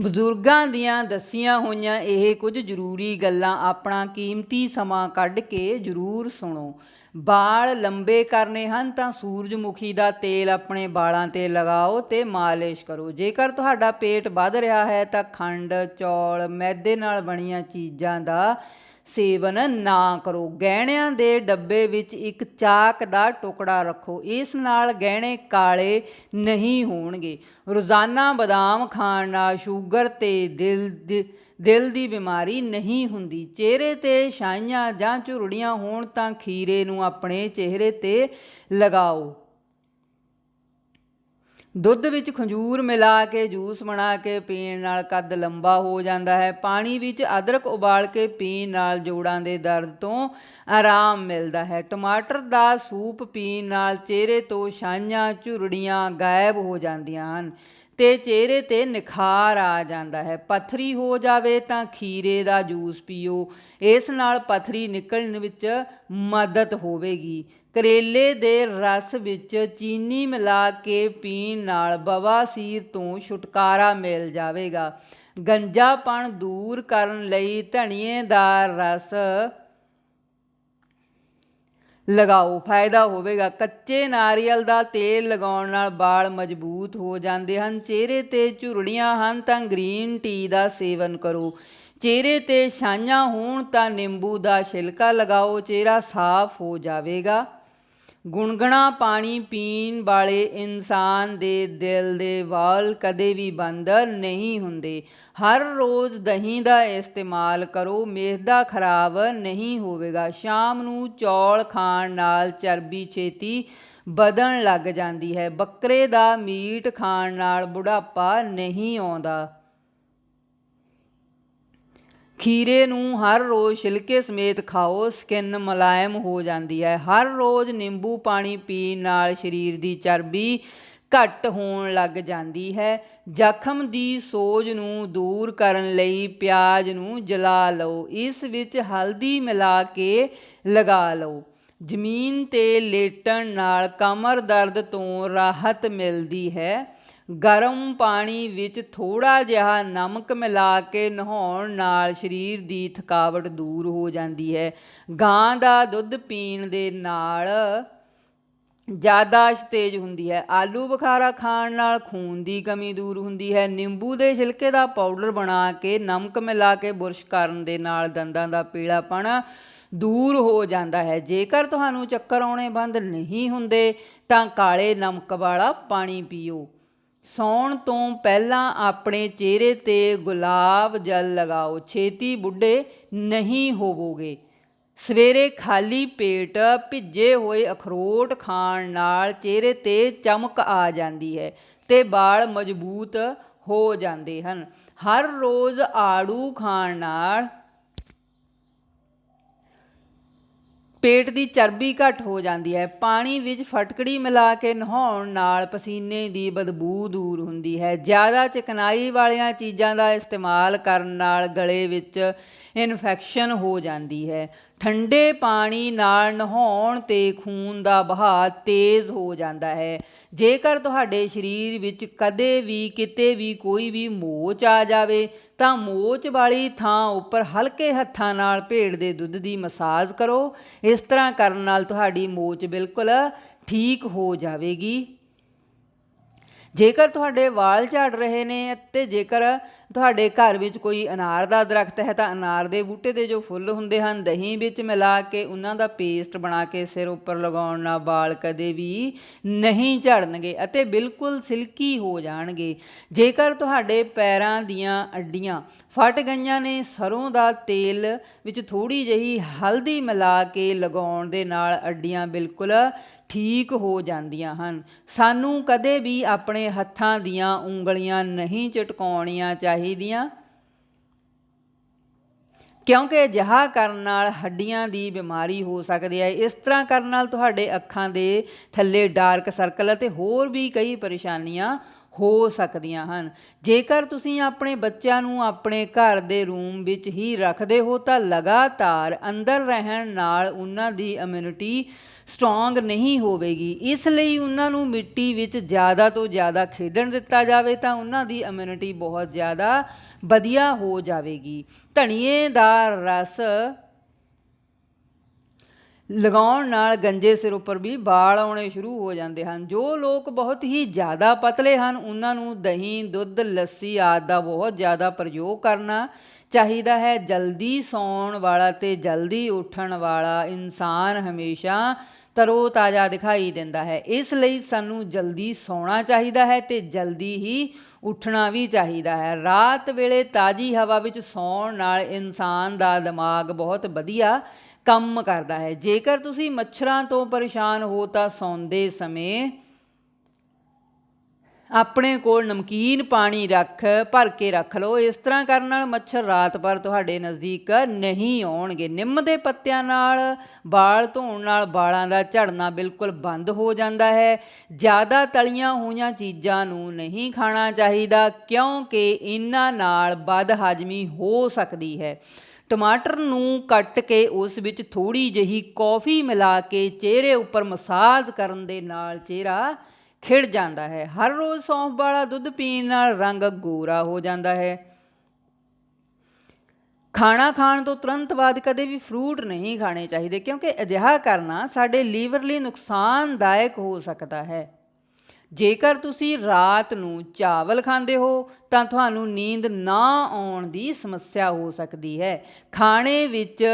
ਬਜ਼ੁਰਗਾਂ ਦੀਆਂ ਦੱਸੀਆਂ ਹੋਈਆਂ ਇਹ ਕੁਝ ਜ਼ਰੂਰੀ ਗੱਲਾਂ ਆਪਣਾ ਕੀਮਤੀ ਸਮਾਂ ਕੱਢ ਕੇ ਜ਼ਰੂਰ ਸੁਣੋ। ਵਾਲ ਲੰਬੇ ਕਰਨੇ ਹਨ ਤਾਂ ਸੂਰਜਮੁਖੀ ਦਾ ਤੇਲ ਆਪਣੇ ਵਾਲਾਂ ਤੇ ਲਗਾਓ ਤੇ ਮਾਲਿਸ਼ ਕਰੋ। ਜੇਕਰ ਤੁਹਾਡਾ ਪੇਟ ਵੱਧ ਰਿਹਾ ਹੈ ਤਾਂ ਖੰਡ, ਚੌਲ, ਮੈਦੇ ਨਾਲ ਬਣੀਆਂ ਚੀਜ਼ਾਂ ਦਾ ਸੇਵਨ ਨਾ ਕਰੋ। ਗਹਿਣਿਆਂ ਦੇ ਡੱਬੇ ਵਿੱਚ ਇੱਕ ਚਾਕ ਦਾ ਟੁਕੜਾ ਰੱਖੋ। ਇਸ ਨਾਲ ਗਹਿਣੇ ਕਾਲੇ ਨਹੀਂ ਹੋਣਗੇ। ਰੋਜ਼ਾਨਾ ਬਦਾਮ ਖਾਣ ਨਾਲ ਸ਼ੂਗਰ ਤੇ ਦਿਲ ਦੀ ਦਿਲ ਦੀ ਬਿਮਾਰੀ ਨਹੀਂ ਹੁੰਦੀ। ਚਿਹਰੇ ਤੇ ਛਾਈਆਂ ਜਾਂ ਝੁਰੜੀਆਂ ਹੋਣ ਤਾਂ ਖੀਰੇ ਨੂੰ ਆਪਣੇ ਚਿਹਰੇ ਤੇ ਲਗਾਓ। ਦੁੱਧ ਵਿੱਚ ਖੰਜੂਰ ਮਿਲਾ ਕੇ, ਜੂਸ ਬਣਾ ਕੇ ਪੀਣ ਨਾਲ ਕੱਦ ਲੰਬਾ ਹੋ ਜਾਂਦਾ ਹੈ। ਪਾਣੀ ਵਿੱਚ ਅਦਰਕ ਉਬਾਲ ਕੇ ਪੀਣ ਨਾਲ ਜੋੜਾਂ ਦੇ ਦਰਦ ਤੋਂ ਆਰਾਮ ਮਿਲਦਾ ਹੈ। ਟਮਾਟਰ ਦਾ ਸੂਪ ਪੀਣ ਨਾਲ ਚਿਹਰੇ ਤੋਂ ਛਾਈਆਂ, ਝੁਰੜੀਆਂ ਗਾਇਬ ਹੋ ਜਾਂਦੀਆਂ ਹਨ। ਤੇ ਚਿਹਰੇ ਤੇ ਨਿਖਾਰ ਆ ਜਾਂਦਾ ਹੈ। ਪਥਰੀ ਹੋ ਜਾਵੇ ਤਾਂ ਖੀਰੇ ਦਾ ਜੂਸ ਪੀਓ। ਇਸ ਨਾਲ ਪਥਰੀ ਨਿਕਲਣ ਵਿੱਚ ਮਦਦ ਹੋਵੇਗੀ। ਕਰੇਲੇ ਦੇ ਰਸ ਵਿੱਚ ਚੀਨੀ ਮਿਲਾ ਕੇ ਪੀਣ ਨਾਲ ਬਵਾਸੀਰ ਤੋਂ ਛੁਟਕਾਰਾ ਮਿਲ ਜਾਵੇਗਾ। ਗੰਜਾਪਣ ਦੂਰ ਕਰਨ ਲਈ ਧਨੀਏ ਦਾ ਰਸ ਲਗਾਓ, ਫਾਇਦਾ ਹੋਵੇਗਾ। ਕੱਚੇ ਨਾਰੀਅਲ ਦਾ ਤੇਲ ਲਗਾਉਣ ਨਾਲ ਵਾਲ ਮਜ਼ਬੂਤ ਹੋ ਜਾਂਦੇ ਹਨ। ਚਿਹਰੇ ਤੇ ਝੁਰੜੀਆਂ ਹਨ ਤਾਂ ਗ੍ਰੀਨ ਟੀ ਦਾ ਸੇਵਨ ਕਰੋ। ਚਿਹਰੇ ਤੇ ਛਾਈਆਂ ਹੋਣ ਤਾਂ ਨਿੰਬੂ ਦਾ ਛਿਲਕਾ ਲਗਾਓ। ਚਿਹਰਾ ਸਾਫ਼ ਹੋ ਜਾਵੇਗਾ। ਗੁਣਗਣਾ ਪਾਣੀ ਪੀਣ ਵਾਲੇ ਇਨਸਾਨ ਦੇ ਦਿਲ ਦੇ ਵਾਲ ਕਦੇ ਵੀ ਬੰਦ ਨਹੀਂ ਹੁੰਦੇ। ਹਰ ਰੋਜ਼ ਦਹੀਂ ਦਾ ਇਸਤੇਮਾਲ ਕਰੋ ਮਿਹਦਾ ਖਰਾਬ ਨਹੀਂ ਹੋਵੇਗਾ। ਸ਼ਾਮ ਨੂੰ ਚੌਲ ਖਾਣ ਨਾਲ ਚਰਬੀ ਛੇਤੀ ਵਧਣ ਲੱਗ ਜਾਂਦੀ ਹੈ। ਬੱਕਰੇ ਦਾ ਮੀਟ ਖਾਣ ਨਾਲ ਬੁਢਾਪਾ ਨਹੀਂ ਆਉਂਦਾ। ਖੀਰੇ ਨੂੰ ਹਰ ਰੋਜ਼ ਛਿਲਕੇ ਸਮੇਤ ਖਾਓ, ਸਕਿਨ ਮੁਲਾਇਮ ਹੋ ਜਾਂਦੀ ਹੈ। ਹਰ ਰੋਜ਼ ਨਿੰਬੂ ਪਾਣੀ ਪੀਣ ਨਾਲ ਸਰੀਰ ਦੀ ਚਰਬੀ ਘੱਟ ਹੋਣ ਲੱਗ ਜਾਂਦੀ ਹੈ। ਜ਼ਖਮ ਦੀ ਸੋਜ ਨੂੰ ਦੂਰ ਕਰਨ ਲਈ ਪਿਆਜ਼ ਨੂੰ ਜਲਾ ਲਓ। ਇਸ ਵਿੱਚ ਹਲਦੀ ਮਿਲਾ ਕੇ ਲਗਾ ਲਓ। ਜ਼ਮੀਨ ਤੇ ਲੇਟਣ ਨਾਲ ਕਮਰ ਦਰਦ ਤੋਂ ਰਾਹਤ ਮਿਲਦੀ ਹੈ। ਗਰਮ ਪਾਣੀ ਵਿੱਚ ਥੋੜਾ ਜਿਹਾ ਨਮਕ ਮਿਲਾ ਕੇ ਨਹਾਉਣ ਨਾਲ ਸਰੀਰ ਦੀ ਥਕਾਵਟ ਦੂਰ ਹੋ ਜਾਂਦੀ ਹੈ। ਗਾਂ ਦਾ ਦੁੱਧ ਪੀਣ ਦੇ ਨਾਲ ਯਾਦਾਸ਼ਤ ਤੇਜ਼ ਹੁੰਦੀ ਹੈ। ਆਲੂ ਬੁਖਾਰਾ ਖਾਣ ਨਾਲ ਖੂਨ ਦੀ ਕਮੀ ਦੂਰ ਹੁੰਦੀ ਹੈ। ਨਿੰਬੂ ਦੇ ਛਿਲਕੇ ਦਾ ਪਾਊਡਰ ਬਣਾ ਕੇ ਨਮਕ ਮਿਲਾ ਕੇ ਬੁਰਸ਼ ਕਰਨ ਦੇ ਨਾਲ ਦੰਦਾਂ ਦਾ ਪੀਲਾਪਣ ਦੂਰ ਹੋ ਜਾਂਦਾ ਹੈ। ਜੇਕਰ ਤੁਹਾਨੂੰ ਚੱਕਰ ਆਉਣੇ ਬੰਦ ਨਹੀਂ ਹੁੰਦੇ, ਤਾਂ ਕਾਲੇ ਨਮਕ ਵਾਲਾ ਪਾਣੀ ਪੀਓ। ਸੌਣ ਤੋਂ ਪਹਿਲਾਂ ਆਪਣੇ ਚਿਹਰੇ ਤੇ ਗੁਲਾਬ ਜਲ ਲਗਾਓ। ਛੇਤੀ ਬੁੱਢੇ ਨਹੀਂ ਹੋਵੋਗੇ। ਸਵੇਰੇ ਖਾਲੀ ਪੇਟ ਭਿੱਜੇ ਹੋਏ ਅਖਰੋਟ ਖਾਣ ਨਾਲ ਚਿਹਰੇ ਤੇ ਚਮਕ ਆ ਜਾਂਦੀ ਹੈ ਤੇ ਵਾਲ ਮਜ਼ਬੂਤ ਹੋ ਜਾਂਦੇ ਹਨ। ਹਰ ਰੋਜ਼ ਆੜੂ ਖਾਣ ਨਾਲ ਪੇਟ ਦੀ ਚਰਬੀ ਘੱਟ ਹੋ ਜਾਂਦੀ ਹੈ। ਪਾਣੀ ਵਿੱਚ ਫਟਕੜੀ ਮਿਲਾ ਕੇ ਨਹਾਉਣ ਨਾਲ ਪਸੀਨੇ ਦੀ ਬਦਬੂ ਦੂਰ ਹੁੰਦੀ ਹੈ। ਜ਼ਿਆਦਾ ਚਿਕਨਾਈ ਵਾਲੀਆਂ ਚੀਜ਼ਾਂ ਦਾ ਇਸਤੇਮਾਲ ਕਰਨ ਨਾਲ ਗਲੇ ਵਿੱਚ ਇਨਫੈਕਸ਼ਨ ਹੋ ਜਾਂਦੀ ਹੈ। ਠੰਡੇ ਪਾਣੀ ਨਾਲ ਨਹਾਉਣ ਤੇ ਖੂਨ ਦਾ ਵਹਾਅ ਤੇਜ਼ ਹੋ ਜਾਂਦਾ ਹੈ। ਜੇਕਰ ਤੁਹਾਡੇ ਸਰੀਰ ਵਿੱਚ ਕਦੇ ਵੀ ਕਿਤੇ ਵੀ ਕੋਈ ਵੀ ਮੋਚ ਆ ਜਾਵੇ, ਤਾਂ ਮੋਚ ਵਾਲੀ ਥਾਂ ਉੱਪਰ ਹਲਕੇ ਹੱਥਾਂ ਨਾਲ ਭੇੜ ਦੇ ਦੁੱਧ ਦੀ ਮਸਾਜ ਕਰੋ। ਇਸ ਤਰ੍ਹਾਂ ਕਰਨ ਨਾਲ ਤੁਹਾਡੀ ਮੋਚ ਬਿਲਕੁਲ ਠੀਕ ਹੋ ਜਾਵੇਗੀ। ਜੇਕਰ ਤੁਹਾਡੇ ਵਾਲ ਝੜ ਰਹੇ ਨੇ ਅਤੇ ਜੇਕਰ ਤੁਹਾਡੇ ਘਰ ਵਿੱਚ ਕੋਈ ਅਨਾਰ ਦਾ ਦਰਖਤ ਹੈ ਤਾਂ ਅਨਾਰ ਦੇ ਬੂਟੇ ਦੇ ਜੋ ਫੁੱਲ ਹੁੰਦੇ ਹਨ, ਦਹੀਂ ਵਿੱਚ ਮਿਲਾ ਕੇ ਉਹਨਾਂ ਦਾ ਪੇਸਟ ਬਣਾ ਕੇ ਸਿਰ ਉੱਪਰ ਲਗਾਉਣ ਨਾਲ ਵਾਲ ਕਦੇ ਵੀ ਨਹੀਂ ਝੜਨਗੇ ਅਤੇ ਬਿਲਕੁਲ ਸਿਲਕੀ ਹੋ ਜਾਣਗੇ। ਜੇਕਰ ਤੁਹਾਡੇ ਪੈਰਾਂ ਦੀਆਂ ਅੱਡੀਆਂ ਫਟ ਗਈਆਂ ਨੇ, ਸਰੋਂ ਦਾ ਤੇਲ ਵਿੱਚ ਥੋੜੀ ਜਿਹੀ ਹਲਦੀ ਮਿਲਾ ਕੇ ਲਗਾਉਣ ਦੇ ਨਾਲ ਅੱਡੀਆਂ ਬਿਲਕੁਲ ਠੀਕ ਹੋ ਜਾਂਦੀਆਂ ਹਨ। ਸਾਨੂੰ ਕਦੇ ਵੀ ਆਪਣੇ ਹੱਥਾਂ ਦੀਆਂ ਉਂਗਲੀਆਂ ਨਹੀਂ ਚਟਕਾਉਣੀਆਂ ਚਾਹੀਦੀਆਂ। ਕਿਉਂਕਿ ਅਜਿਹਾ ਕਰਨ ਨਾਲ ਹੱਡੀਆਂ ਦੀ ਬਿਮਾਰੀ ਹੋ ਸਕਦੀ ਹੈ। ਇਸ ਤਰ੍ਹਾਂ ਕਰਨ ਨਾਲ ਤੁਹਾਡੇ ਅੱਖਾਂ ਦੇ ਥੱਲੇ ਡਾਰਕ ਸਰਕਲ ਅਤੇ ਹੋਰ ਵੀ ਕਈ ਪਰੇਸ਼ਾਨੀਆਂ ਹੋ ਸਕਦੀਆਂ ਹਨ। ਜੇਕਰ ਤੁਸੀਂ ਆਪਣੇ ਬੱਚਿਆਂ ਨੂੰ ਆਪਣੇ ਘਰ ਦੇ ਰੂਮ ਵਿੱਚ ਹੀ ਰੱਖਦੇ ਹੋ, ਤਾਂ ਲਗਾਤਾਰ ਅੰਦਰ ਰਹਿਣ ਨਾਲ ਉਹਨਾਂ ਦੀ ਇਮਿਊਨਿਟੀ ਸਟਰੋਂਗ ਨਹੀਂ ਹੋਵੇਗੀ। ਇਸ ਲਈ ਉਹਨਾਂ ਨੂੰ ਮਿੱਟੀ ਵਿੱਚ ਜ਼ਿਆਦਾ ਤੋਂ ਜ਼ਿਆਦਾ ਖੇਡਣ ਦਿੱਤਾ ਜਾਵੇ, ਤਾਂ ਉਹਨਾਂ ਦੀ ਇਮਿਊਨਿਟੀ ਬਹੁਤ ਜ਼ਿਆਦਾ ਵਧੀਆ ਹੋ ਜਾਵੇਗੀ। ਧਨੀਏ ਦਾ ਰਸ ਲਗਾਉਣ ਨਾਲ ਗੰਜੇ ਸਿਰ ਉੱਪਰ ਵੀ ਵਾਲ ਆਉਣੇ ਸ਼ੁਰੂ ਹੋ ਜਾਂਦੇ ਹਨ। ਜੋ ਲੋਕ ਬਹੁਤ ਹੀ ਜ਼ਿਆਦਾ ਪਤਲੇ ਹਨ, ਉਹਨਾਂ ਨੂੰ ਦਹੀਂ, ਦੁੱਧ, ਲੱਸੀ ਆਦਿ ਦਾ ਬਹੁਤ ਜ਼ਿਆਦਾ ਪ੍ਰਯੋਗ ਕਰਨਾ ਚਾਹੀਦਾ ਹੈ। ਜਲਦੀ ਸੌਣ ਵਾਲਾ ਤੇ ਜਲਦੀ ਉੱਠਣ ਵਾਲਾ ਇਨਸਾਨ ਹਮੇਸ਼ਾ ਤਰੋ ਤਾਜ਼ਾ ਦਿਖਾਈ ਦਿੰਦਾ ਹੈ। ਇਸ ਲਈ ਸਾਨੂੰ ਜਲਦੀ ਸੌਣਾ ਚਾਹੀਦਾ ਹੈ ਤੇ ਜਲਦੀ ਹੀ ਉੱਠਣਾ ਵੀ ਚਾਹੀਦਾ ਹੈ। ਰਾਤ ਵੇਲੇ ਤਾਜ਼ੀ ਹਵਾ ਵਿੱਚ ਸੌਣ ਨਾਲ ਇਨਸਾਨ ਦਾ ਦਿਮਾਗ ਬਹੁਤ ਵਧੀਆ ਕੰਮ ਕਰਦਾ ਹੈ। ਜੇਕਰ ਤੁਸੀਂ ਮੱਛਰਾਂ ਤੋਂ ਪਰੇਸ਼ਾਨ ਹੋ ਤਾਂ ਸੌਂਦੇ ਸਮੇਂ ਆਪਣੇ ਕੋਲ ਨਮਕੀਨ ਪਾਣੀ ਰੱਖ, ਭਰ ਕੇ ਰੱਖ ਲਓ। ਇਸ ਤਰ੍ਹਾਂ ਕਰਨ ਨਾਲ ਮੱਛਰ ਰਾਤ ਭਰ ਤੁਹਾਡੇ ਨਜ਼ਦੀਕ ਨਹੀਂ ਆਉਣਗੇ। ਨਿੰਮ ਦੇ ਪੱਤਿਆਂ ਨਾਲ ਵਾਲ ਧੋਣ ਨਾਲ ਵਾਲਾਂ ਦਾ ਝੜਨਾ ਬਿਲਕੁਲ ਬੰਦ ਹੋ ਜਾਂਦਾ ਹੈ। ਜ਼ਿਆਦਾ ਤਲੀਆਂ ਹੋਈਆਂ ਚੀਜ਼ਾਂ ਨੂੰ ਨਹੀਂ ਖਾਣਾ ਚਾਹੀਦਾ, ਕਿਉਂਕਿ ਇਹਨਾਂ ਨਾਲ ਬਦਹਜ਼ਮੀ ਹੋ ਸਕਦੀ ਹੈ। ਟਮਾਟਰ ਨੂੰ ਕੱਟ ਕੇ ਉਸ ਵਿੱਚ ਥੋੜੀ ਜਿਹੀ ਕੌਫੀ ਮਿਲਾ ਕੇ ਚਿਹਰੇ ਉੱਪਰ ਮਸਾਜ ਕਰਨ ਦੇ ਨਾਲ ਚਿਹਰਾ ਖਿੜ ਜਾਂਦਾ ਹੈ। ਹਰ ਰੋਜ਼ ਸੌਂਫ ਵਾਲਾ ਦੁੱਧ ਪੀਣ ਨਾਲ ਰੰਗ ਗੋਰਾ ਹੋ ਜਾਂਦਾ ਹੈ। ਖਾਣਾ ਖਾਣ ਤੋਂ ਤੁਰੰਤ ਬਾਅਦ ਕਦੇ ਵੀ ਫਰੂਟ ਨਹੀਂ ਖਾਣੇ ਚਾਹੀਦੇ ਕਿਉਂਕਿ ਅਜਿਹਾ ਕਰਨਾ ਸਾਡੇ ਲੀਵਰ ਲਈ ਨੁਕਸਾਨਦਾਇਕ ਹੋ ਸਕਦਾ ਹੈ। ਜੇਕਰ ਤੁਸੀਂ ਰਾਤ ਨੂੰ ਚਾਵਲ ਖਾਂਦੇ ਹੋ, ਤਾਂ ਤੁਹਾਨੂੰ ਨੀਂਦ ਨਾ ਆਉਣ ਦੀ ਸਮੱਸਿਆ ਹੋ ਸਕਦੀ ਹੈ। ਖਾਣੇ ਵਿੱਚ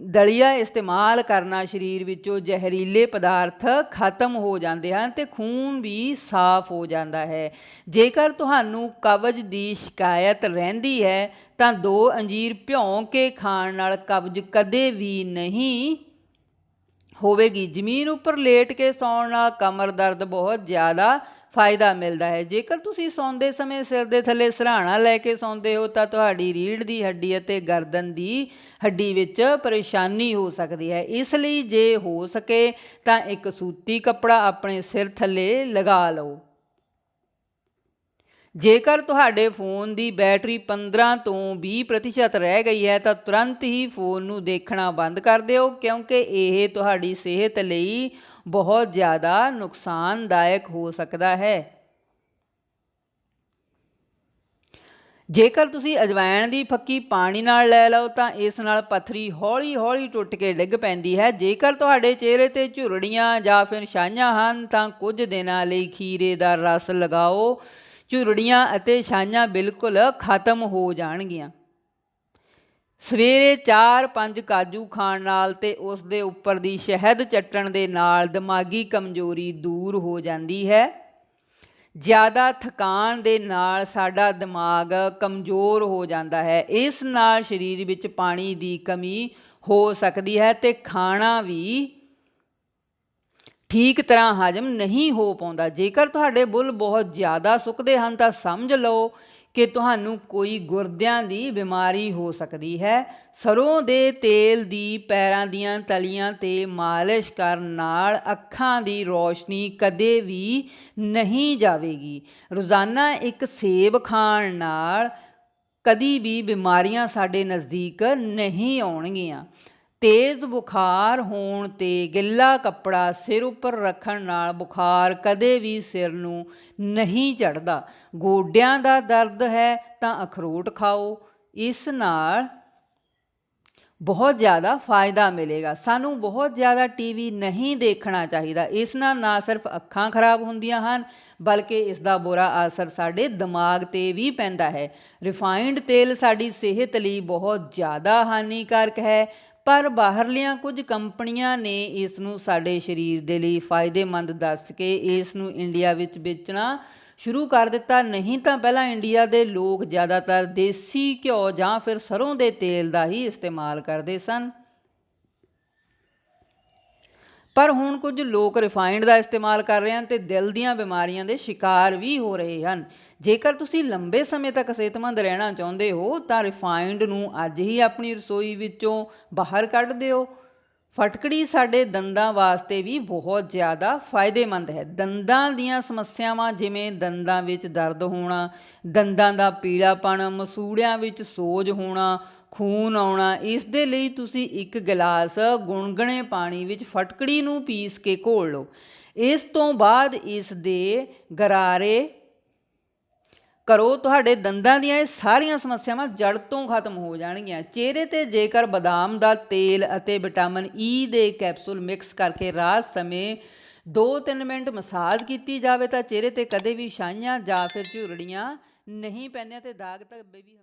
ਦਲੀਆ ਇਸਤੇਮਾਲ ਕਰਨਾ ਸਰੀਰ ਵਿੱਚੋਂ ਜ਼ਹਿਰੀਲੇ ਪਦਾਰਥ ਖਤਮ ਹੋ ਜਾਂਦੇ ਹਨ ਤੇ ਖੂਨ ਵੀ ਸਾਫ਼ ਹੋ ਜਾਂਦਾ ਹੈ। ਜੇਕਰ ਤੁਹਾਨੂੰ ਕਬਜ਼ ਦੀ ਸ਼ਿਕਾਇਤ ਰਹਿੰਦੀ ਹੈ, ਤਾਂ ਦੋ ਅੰਜੀਰ ਭਿਉਂ ਕੇ ਖਾਣ ਨਾਲ ਕਬਜ਼ ਕਦੇ ਵੀ ਨਹੀਂ ਹੋਵੇਗੀ। ਜ਼ਮੀਨ ਉੱਪਰ ਲੇਟ ਕੇ ਸੌਣ ਨਾਲ ਕਮਰ ਦਰਦ ਬਹੁਤ ਜ਼ਿਆਦਾ ਫਾਇਦਾ ਮਿਲਦਾ ਹੈ। ਜੇਕਰ ਤੁਸੀਂ ਸੌਂਦੇ ਸਮੇਂ ਸਿਰ ਦੇ ਥੱਲੇ ਸਰਾਣਾ ਲੈ ਕੇ ਸੌਂਦੇ ਹੋ, ਤਾਂ ਤੁਹਾਡੀ ਰੀੜ੍ਹ ਦੀ ਹੱਡੀ ਅਤੇ ਗਰਦਨ ਦੀ ਹੱਡੀ ਵਿੱਚ ਪਰੇਸ਼ਾਨੀ ਹੋ ਸਕਦੀ ਹੈ। ਇਸ ਲਈ ਜੇ ਹੋ ਸਕੇ ਤਾਂ ਇੱਕ ਸੂਤੀ ਕੱਪੜਾ ਆਪਣੇ ਸਿਰ ਥੱਲੇ ਲਗਾ ਲਓ। ਜੇਕਰ ਤੁਹਾਡੇ ਫੋਨ ਦੀ ਬੈਟਰੀ 15 ਤੋਂ 20% ਰਹਿ ਗਈ ਹੈ, ਤਾਂ ਤੁਰੰਤ ਹੀ ਫੋਨ ਨੂੰ ਦੇਖਣਾ ਬੰਦ ਕਰ ਦਿਓ, ਕਿਉਂਕਿ ਇਹ ਤੁਹਾਡੀ ਸਿਹਤ ਲਈ ਬਹੁਤ ਜ਼ਿਆਦਾ ਨੁਕਸਾਨਦਾਇਕ ਹੋ ਸਕਦਾ ਹੈ। ਜੇਕਰ ਤੁਸੀਂ ਅਜਵਾਇਣ ਦੀ ਫੱਕੀ ਪਾਣੀ ਨਾਲ ਲੈ ਲਓ, ਤਾਂ ਇਸ ਨਾਲ ਪਥਰੀ ਹੌਲੀ-ਹੌਲੀ ਟੁੱਟ ਕੇ ਡਿੱਗ ਪੈਂਦੀ ਹੈ। ਜੇਕਰ ਤੁਹਾਡੇ ਚਿਹਰੇ ਤੇ ਝੁਰੜੀਆਂ ਜਾਂ ਫਿਰ ਛਾਈਆਂ ਹਨ, ਤਾਂ ਕੁਝ ਦਿਨਾਂ ਲਈ ਖੀਰੇ ਦਾ ਰਸ ਲਗਾਓ। ਝੁਰੜੀਆਂ ਅਤੇ ਛਾਈਆਂ ਬਿਲਕੁਲ ਖਤਮ ਹੋ ਜਾਣਗੀਆਂ। ਸਵੇਰੇ 4-5 ਕਾਜੂ ਖਾਣ ਨਾਲ ਤੇ ਉਸ ਦੇ ਉੱਪਰ ਦੀ ਸ਼ਹਿਦ ਚੱਟਣ ਦੇ ਨਾਲ ਦਿਮਾਗੀ ਕਮਜ਼ੋਰੀ ਦੂਰ ਹੋ ਜਾਂਦੀ ਹੈ। ਜ਼ਿਆਦਾ ਥਕਾਨ ਦੇ ਨਾਲ ਸਾਡਾ ਦਿਮਾਗ ਕਮਜ਼ੋਰ ਹੋ ਜਾਂਦਾ ਹੈ। ਇਸ ਨਾਲ ਸਰੀਰ ਵਿੱਚ ਪਾਣੀ ਦੀ ਕਮੀ ਹੋ ਸਕਦੀ ਹੈ ਤੇ ਖਾਣਾ ਵੀ ਠੀਕ ਤਰ੍ਹਾਂ ਹਜਮ ਨਹੀਂ ਹੋ ਪਾਉਂਦਾ। ਜੇਕਰ ਤੁਹਾਡੇ ਬੁੱਲ ਬਹੁਤ ਜ਼ਿਆਦਾ ਸੁੱਕਦੇ ਹਨ, ਤਾਂ ਸਮਝ ਲਓ ਕਿ ਤੁਹਾਨੂੰ ਕੋਈ ਗੁਰਦਿਆਂ ਦੀ ਬਿਮਾਰੀ ਹੋ ਸਕਦੀ ਹੈ। ਸਰੋਂ ਦੇ ਤੇਲ ਦੀ ਪੈਰਾਂ ਦੀਆਂ ਤਲੀਆਂ ਤੇ ਮਾਲਿਸ਼ ਕਰਨ ਨਾਲ ਅੱਖਾਂ ਦੀ ਰੋਸ਼ਨੀ ਕਦੇ ਵੀ ਨਹੀਂ ਜਾਵੇਗੀ। ਰੋਜ਼ਾਨਾ ਇੱਕ ਸੇਬ ਖਾਣ ਨਾਲ ਕਦੀ ਵੀ ਬਿਮਾਰੀਆਂ ਸਾਡੇ ਨਜ਼ਦੀਕ ਨਹੀਂ ਆਉਣਗੀਆਂ। ਤੇਜ਼ ਬੁਖਾਰ ਹੋਣ ਤੇ ਗਿੱਲਾ ਕੱਪੜਾ ਸਿਰ ਉੱਪਰ ਰੱਖਣ ਨਾਲ ਬੁਖਾਰ ਕਦੇ ਵੀ ਸਿਰ ਨੂੰ ਨਹੀਂ ਚੜ੍ਹਦਾ। ਗੋਡਿਆਂ ਦਾ ਦਰਦ ਹੈ ਤਾਂ ਅਖਰੋਟ ਖਾਓ। ਇਸ ਨਾਲ ਬਹੁਤ ਜ਼ਿਆਦਾ ਫਾਇਦਾ ਮਿਲੇਗਾ। ਸਾਨੂੰ ਬਹੁਤ ਜ਼ਿਆਦਾ ਟੀਵੀ ਨਹੀਂ ਦੇਖਣਾ ਚਾਹੀਦਾ। ਇਸ ਨਾਲ ਨਾ ਸਿਰਫ ਅੱਖਾਂ ਖਰਾਬ ਹੁੰਦੀਆਂ ਹਨ, ਬਲਕਿ ਇਸ ਦਾ ਬੁਰਾ ਅਸਰ ਸਾਡੇ ਦਿਮਾਗ ਤੇ ਵੀ ਪੈਂਦਾ ਹੈ। ਰਿਫਾਈਨਡ ਤੇਲ ਸਾਡੀ ਸਿਹਤ ਲਈ ਬਹੁਤ ਜ਼ਿਆਦਾ ਹਾਨੀਕਾਰਕ ਹੈ। ਪਰ ਬਾਹਰਲੀਆਂ ਕੁਝ ਕੰਪਨੀਆਂ ਨੇ ਇਸ ਨੂੰ ਸਾਡੇ ਸਰੀਰ ਦੇ ਲਈ ਫਾਇਦੇਮੰਦ ਦੱਸ ਕੇ ਇਸ ਨੂੰ ਇੰਡੀਆ ਵਿੱਚ ਵੇਚਣਾ ਸ਼ੁਰੂ ਕਰ ਦਿੱਤਾ। ਨਹੀਂ ਤਾਂ ਪਹਿਲਾਂ ਇੰਡੀਆ ਦੇ ਲੋਕ ਜ਼ਿਆਦਾਤਰ ਦੇਸੀ ਘਿਓ ਜਾਂ ਫਿਰ ਸਰੋਂ ਦੇ ਤੇਲ ਦਾ ਹੀ ਇਸਤੇਮਾਲ ਕਰਦੇ ਸਨ। ਪਰ ਹੁਣ ਕੁਝ ਲੋਕ ਰਿਫਾਈਨਡ ਦਾ ਇਸਤੇਮਾਲ ਕਰ ਰਹੇ ਹਨ ਤੇ ਦਿਲ ਦੀਆਂ ਬਿਮਾਰੀਆਂ ਦੇ ਸ਼ਿਕਾਰ ਵੀ ਹੋ ਰਹੇ ਹਨ। ਜੇਕਰ ਤੁਸੀਂ ਲੰਬੇ ਸਮੇਂ ਤੱਕ ਸਿਹਤਮੰਦ ਰਹਿਣਾ ਚਾਹੁੰਦੇ ਹੋ, ਤਾਂ ਰਿਫਾਈਨਡ ਨੂੰ ਅੱਜ ਹੀ ਆਪਣੀ ਰਸੋਈ ਵਿੱਚੋਂ ਬਾਹਰ ਕੱਢ ਦਿਓ। ਫਟਕੜੀ ਸਾਡੇ ਦੰਦਾਂ ਵਾਸਤੇ ਵੀ ਬਹੁਤ ਜ਼ਿਆਦਾ ਫਾਇਦੇਮੰਦ ਹੈ। ਦੰਦਾਂ ਦੀਆਂ ਸਮੱਸਿਆਵਾਂ ਜਿਵੇਂ ਦੰਦਾਂ ਵਿੱਚ ਦਰਦ ਹੋਣਾ, ਦੰਦਾਂ ਦਾ ਪੀਲਾਪਣ ਮਸੂੜਿਆਂ ਵਿੱਚ ਸੋਜ ਹੋਣਾ ਖੂਨ ਆਉਣਾ, ਇਸ ਦੇ ਲਈ ਤੁਸੀਂ ਇੱਕ ਗਲਾਸ ਗੁਣਗਣੇ ਪਾਣੀ ਵਿੱਚ ਫਟਕੜੀ ਨੂੰ ਪੀਸ ਕੇ ਘੋਲ ਲਓ। ਇਸ ਤੋਂ ਬਾਅਦ ਇਸ ਦੇ ਗਰਾਰੇ ਕਰੋ, ਤੁਹਾਡੇ ਦੰਦਾਂ ਦੀਆਂ ਇਹ ਸਾਰੀਆਂ ਸਮੱਸਿਆਵਾਂ ਜੜ ਤੋਂ ਖਤਮ ਹੋ ਜਾਣਗੀਆਂ। ਚਿਹਰੇ ਤੇ ਜੇਕਰ ਬਦਾਮ ਦਾ ਤੇਲ ਅਤੇ ਵਿਟਾਮਿਨ ਈ ਦੇ ਕੈਪਸੂਲ ਮਿਕਸ ਕਰਕੇ ਰਾਤ ਸਮੇਂ 2-3 ਮਿੰਟ ਮਸਾਜ ਕੀਤੀ ਜਾਵੇ, ਤਾਂ ਚਿਹਰੇ ਤੇ ਕਦੇ ਵੀ ਛਾਈਆਂ ਜਾਂ ਫਿਰ ਝੁਰੜੀਆਂ ਨਹੀਂ ਪੈਂਦੀਆਂ ਤੇ ਦਾਗ ਧੱਬੇ ਵੀ